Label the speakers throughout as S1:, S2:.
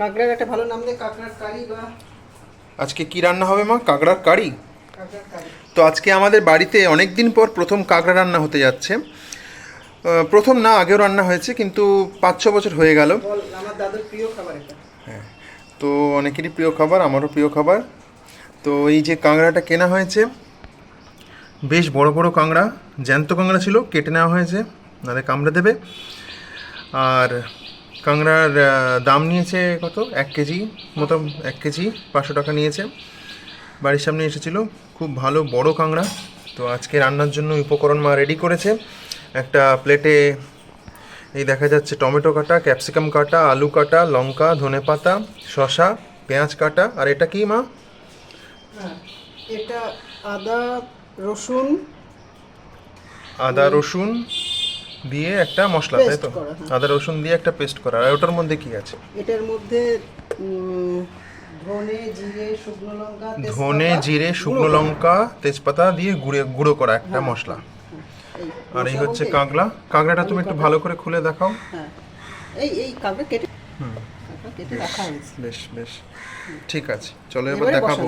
S1: কাঁকড়ার একটা ভালো নাম দেয় কাঁকড়ার কারি বা
S2: আজকে কি রান্না হবে মা? কাঁকড়ার কারি? তো আজকে আমাদের বাড়িতে অনেক দিন পর প্রথম কাঁকড়া রান্না হতে যাচ্ছে। প্রথম না আগেও রান্না হয়েছে কিন্তু পাঁচ ছ বছর হয়ে গেল।
S1: আমার দাদুর প্রিয় খাবার এটা।
S2: তো অনেকেরই প্রিয় খাবার আমারও প্রিয় খাবার। তো এই যে কাঁকড়াটা কেনা হয়েছে বেশ বড় বড় কাঁকড়া জ্যান্ত কাঁকড়া ছিল কেটে নেওয়া হয়েছে নাহলে কামড়ে দেবে। আর কাঁকড়ার দাম নিয়েছে কত? এক কেজি মতো এক কেজি পাঁচশো টাকা নিয়েছে। বাড়ির সামনে এসেছিল খুব ভালো বড় কাঁকড়া। তো আজকে রান্নার জন্য উপকরণ মা রেডি করেছে। একটা প্লেটে এই দেখা যাচ্ছে টমেটো কাটা ক্যাপসিকাম কাটা আলু কাটা লঙ্কা ধনেপাতা শসা পেঁয়াজ কাটা। আর এটা কি মা?
S1: হ্যাঁ এটা আদা রসুন।
S2: আদা রসুন দিয়ে একটা মশলা তাই তো?
S1: হ্যাঁ।
S2: আদা রসুন দিয়ে একটা পেস্ট করা। আর ওটার মধ্যে কি আছে?
S1: এটার মধ্যে ধনে জিরে শুকনো লঙ্কা তেজপাতা,
S2: ধনে জিরে শুকনো লঙ্কা তেজপাতা দিয়ে গুঁড়ে গুঁড়ো করা একটা মশলা। আর এই হচ্ছে কাঁকড়া। কাঁকড়াটা তুমি একটু ভালো করে খুলে দেখাও।
S1: হ্যাঁ। এই এই কাঁকড়া কেটে
S2: হুম।
S1: কেটে রাখা হয়েছে।
S2: বেশ বেশ। ঠিক আছে চলো এবার দেখাবো।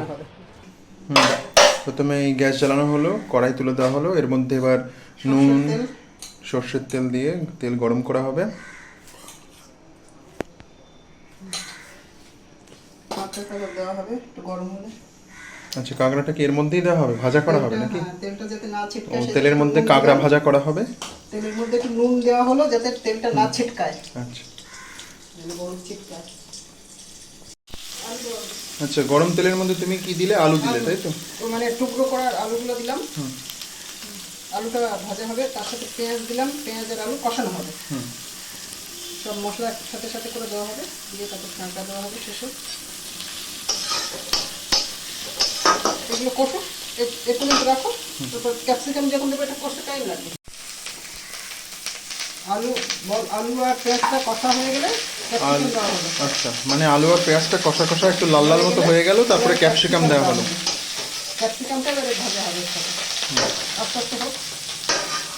S2: হুম। প্রথমে এই গ্যাস জ্বালানো হলো কড়াই তুলে দেওয়া হলো। এর মধ্যে এবার নুন। সর্ষের তেল দিয়ে তেল গরম করা হবে। আচ্ছা কাঁকড়াটা কি এর মধ্যেই দেওয়া হবে? ভাজা করা হবে নাকি?
S1: হ্যাঁ, তেলটা যাতে না ছিটকায়
S2: তেলের মধ্যে কাঁকড়া ভাজা করা হবে?
S1: তেলের মধ্যে একটু নুন দেওয়া হলো যাতে তেলটা না ছিটকায়।
S2: আচ্ছা। আচ্ছা গরম তেলের মধ্যে তুমি কি দিলে? আলু দিলে তাই তো?
S1: তো মানে টুকরো করার আলুগুলো দিলাম। আলুটা ভাজা হবে তার সাথে পেঁয়াজ দিলাম পেঁয়াজের আলু কষানো হবে। সব মশলা সাথে সাথে করে দেওয়া হবে দিয়ে তারপর কাঁকড়া দেওয়া হবে শেষে। এগুলো কষো এ- একটু মিনিট রাখো তারপর ক্যাপসিকাম যখন দেবো এটা কষতে টাইম লাগবে। আলু বল- আলু আর পেঁয়াজটা কষা হয়ে গেলে
S2: আচ্ছা মানে আলু আর পেঁয়াজটা কষা কষা একটু লাল লাল মতো হয়ে গেল তারপরে ক্যাপসিকাম দেওয়া হলো।
S1: ক্যাপসিকামটা এবারে ভাজা হবে আস্তে আস্তে হোক।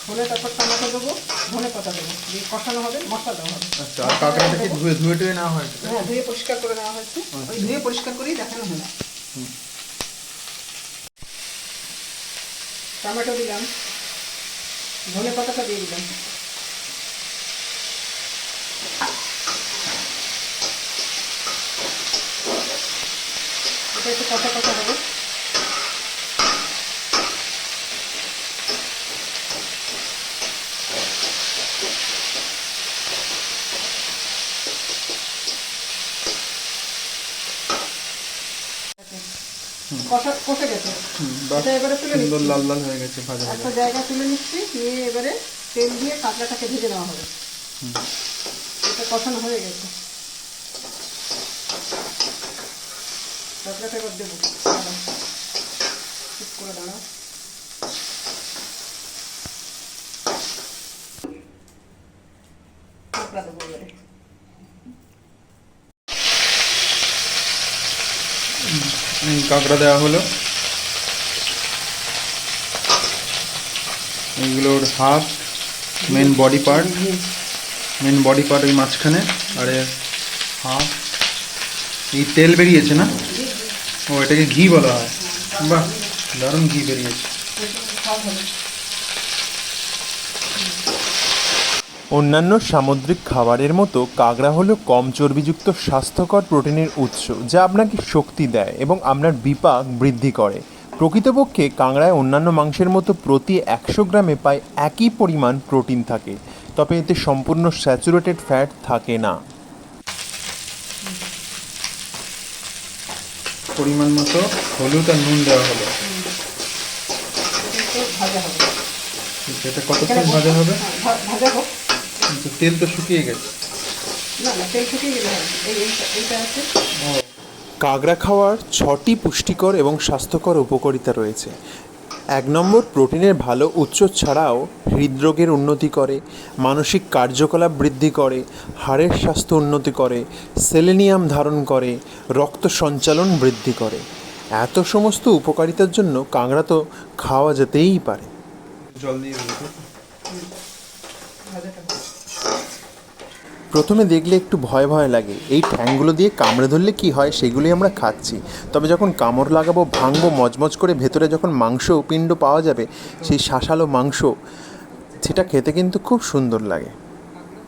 S1: হলে তারপর টমেটো দেবো ধনে পাতা দেবো দিয়ে কষানো হবে মশলা দেওয়া হবে।
S2: আচ্ছা আর কাঁকড়াটা কি ধুয়ে ধুয়ে টুয়ে নেওয়া হয়
S1: হ্যাঁ ধুয়ে পরিষ্কার করে নেওয়া হয়েছে। ওই ধুয়ে পরিষ্কার করেই দেখানো হয়েছে টমেটো দিলাম। ধনে পাতাটা দিয়ে দিলাম। এটা একটু কষা কষা হবে। কষা কষে গেছে। এটা এবারে তুলে
S2: সুন্দর লাল লাল হয়ে গেছে ভাজা
S1: একটা জায়গা তুলে নিচ্ছি নিয়ে এবারে তেল দিয়ে কাঁকড়াটাকে ভেজে নেওয়া হবে। এটা কষানো হয়ে গেছে। কাঁকড়াটা এবার দেবো। চুপ করে দাঁড়াও। কাঁকড়া দেবো এবারে।
S2: কাঁকড়া দেওয়া হলো। এগুলোর half main body part main body part ওই মাঝখানে, আরে হাফ এই তেল বেরিয়েছে না? ও, এটাকে ঘি বলা হয়। বাহ, দারুণ ঘি বেরিয়েছে
S1: সব হবে
S3: অন্যান্য সামুদ্রিক খাবারের মতো কাঁকড়া হলো কম চর্বিযুক্ত স্বাস্থ্যকর প্রোটিনের উৎস যা আপনাকে শক্তি দেয় এবং আপনার বিপাক বৃদ্ধি করে। প্রকৃতপক্ষে কাঁকড়ায় অন্যান্য মাংসের মতো প্রতি একশো গ্রামে প্রায় একই পরিমাণ প্রোটিন থাকে তবে এতে সম্পূর্ণ স্যাচুরেটেড ফ্যাট থাকে না।
S2: পরিমাণ মতো হলুদ আর নুন দেওয়া হলো।
S1: এটা ভাজা হবে।
S2: এটা কতক্ষণ ভাজা হবে?
S1: ভাজা হোক।
S2: কিন্তু তেল তো শুকিয়ে গেছে
S3: কাঁকড়া খাওয়ার ছটি পুষ্টিকর এবং স্বাস্থ্যকর উপকারিতা রয়েছে। এক নম্বর প্রোটিনের ভালো উৎস ছাড়াও হৃদরোগের উন্নতি করে মানসিক কার্যকলাপ বৃদ্ধি করে হাড়ের স্বাস্থ্য উন্নতি করে সেলেনিয়াম ধারণ করে রক্ত সঞ্চালন বৃদ্ধি করে। এত সমস্ত উপকারিতার জন্য কাঁকড়া তো খাওয়া যেতেই পারে।
S2: জল দিয়ে
S3: প্রথমে দেখলে একটু ভয় ভয় লাগে এই ঠ্যাংগুলো দিয়ে কামড়ে ধরলে কি হয় সেগুলোই আমরা খাচ্ছি। তবে যখন কামড় লাগাবো ভাঙবো মজমজ করে ভেতরে যখন মাংস পিণ্ড পাওয়া যাবে সেই শাসালো মাংস সেটা খেতে কিন্তু খুব সুন্দর লাগে।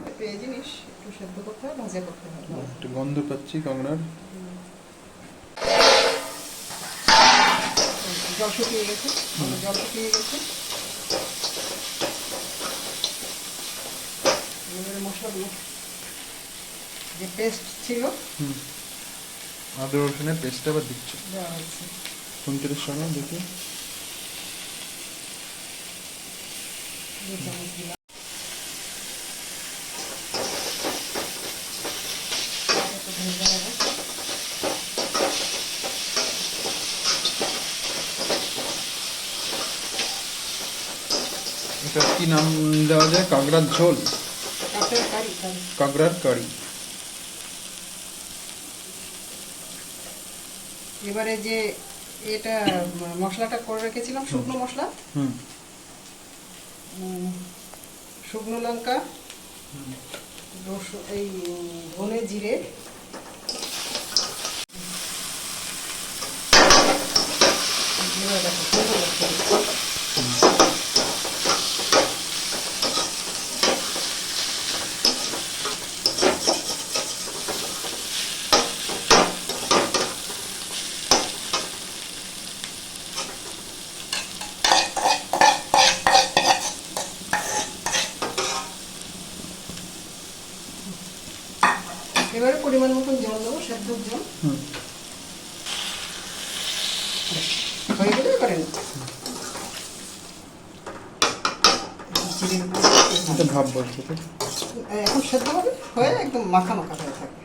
S1: একটু এই জিনিস একটু সেদ্ধ করতে হবে ভাজা করতে হবে
S2: একটু গন্ধ পাচ্ছি কাঁকড়ার
S1: জল শুকিয়ে গেছে? জল শুকিয়ে গেছে? মশলাগুলো যে পেস্ট ছিল।
S2: আদা রসুনের পেস্টটা আবার দিচ্ছি।
S1: দেওয়া হচ্ছে
S2: দেখি। এটা কি নাম দেওয়া যায়? কাঁকড়ার ঝোল। কাঁকড়ার কারি।
S1: এবারে যে এটা মশলাটা করে রেখেছিলাম শুকনো মশলা।
S2: হুম।
S1: শুকনো লঙ্কা এই ধনে জিরে। জিরে দেখো, এবারে পরিমাণ মতন জল দেবো সেদ্ধ জল।
S2: হুম।
S1: হয়ে গেলে এবারে
S2: ভাব বলছে
S1: এখন সেদ্ধ হবে হয়ে একদম মাখা মাখা হয়ে থাকবে।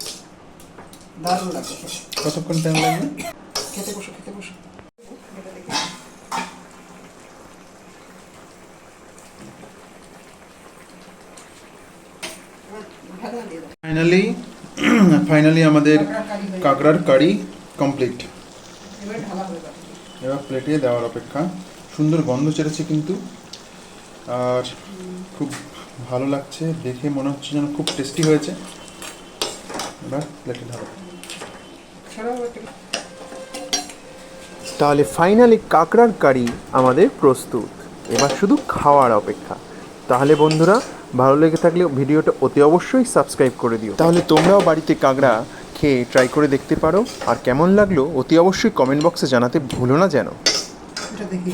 S1: দারুণ লাগবে
S2: কতক্ষণ টাইম লাগবে?
S1: খেতে বসো খেতে বসো।
S2: ফাইনালি ফাইনালি আমাদের
S1: কাঁকড়ার কারি
S2: কমপ্লিট
S1: এবার
S2: প্লেটে দেওয়ার অপেক্ষা। সুন্দর গন্ধ ছেড়েছে কিন্তু। আর খুব ভালো লাগছে দেখে মনে হচ্ছে যেন খুব টেস্টি হয়েছে। এবার প্লেটে
S1: ধরো
S3: তাহলে ফাইনালি কাঁকড়ার কারি আমাদের প্রস্তুত। এবার শুধু খাওয়ার অপেক্ষা। তাহলে বন্ধুরা ভালো লেগে থাকলে ভিডিওটা অতি অবশ্যই সাবস্ক্রাইব করে দিও। তাহলে তোমরাও বাড়িতে কাঁকড়া খেয়ে ট্রাই করে দেখতে পারো। আর কেমন লাগল অতি অবশ্যই কমেন্ট বক্সে জানাতে ভুলো না যেন।
S1: এটা দেখি।